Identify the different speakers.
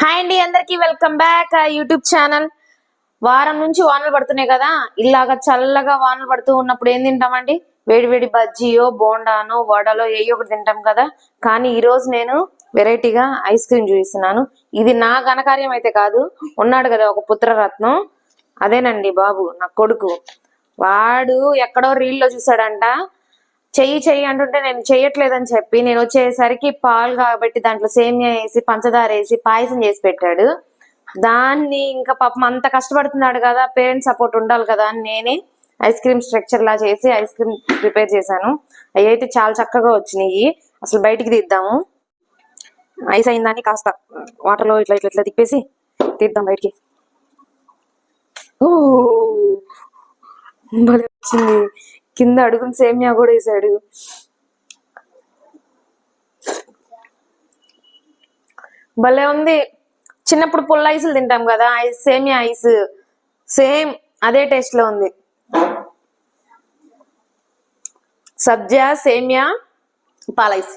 Speaker 1: Hi అండి అందరికి welcome back YouTube channel. వారం నుంచి వానలు పడుతున్నాయి కదా ఇలాగా చల్లగా వానలు పడుతూ ఉన్నప్పుడు ఏం తింటామండి? వేడి వేడి బజ్జీయో బోండానో వడలో ఏ ఒకటి తింటాం కదా. కానీ ఈ రోజు నేను వెరైటీగా ఐస్ క్రీమ్ చూపిస్తున్నాను. ఇది నా ఘనకార్యం అయితే కాదు ఉన్నాడు కదా ఒక పుత్రరత్నం. అదేనండి బాబు నా కొడుకు. వాడు ఎక్కడో రీల్లో చూసాడంట చెయ్యి చెయ్యి అంటుంటే నేను చెయ్యట్లేదని చెప్పి నేను వచ్చేసరికి పాలు కాబట్టి దాంట్లో సేమియా వేసి పంచదార వేసి పాయసం చేసి పెట్టాడు. దాన్ని ఇంకా పాపం అంత కష్టపడుతున్నాడు కదా పేరెంట్స్ సపోర్ట్ ఉండాలి కదా అని నేనే ఐస్ క్రీమ్ స్ట్రక్చర్ లా చేసి ఐస్ క్రీమ్ ప్రిపేర్ చేశాను. అవి అయితే చాలా చక్కగా వచ్చినాయి. అసలు బయటికి తీద్దాము. ఐస్ అయిందని కాస్త వాటర్లో ఇట్లా ఇట్లా ఇట్లా తిప్పేసి తీద్దాం బయటికి. ఓ భలే వచ్చింది. కింద అడుగున సేమియా కూడా వేసాడు. భలే ఉంది. చిన్నప్పుడు పుల్ల ఐసులు తింటాం కదా ఐస్ సేమియా ఐస్. సేమ్ అదే టేస్ట్లో ఉంది. సబ్జా సేమియా పాలైస్.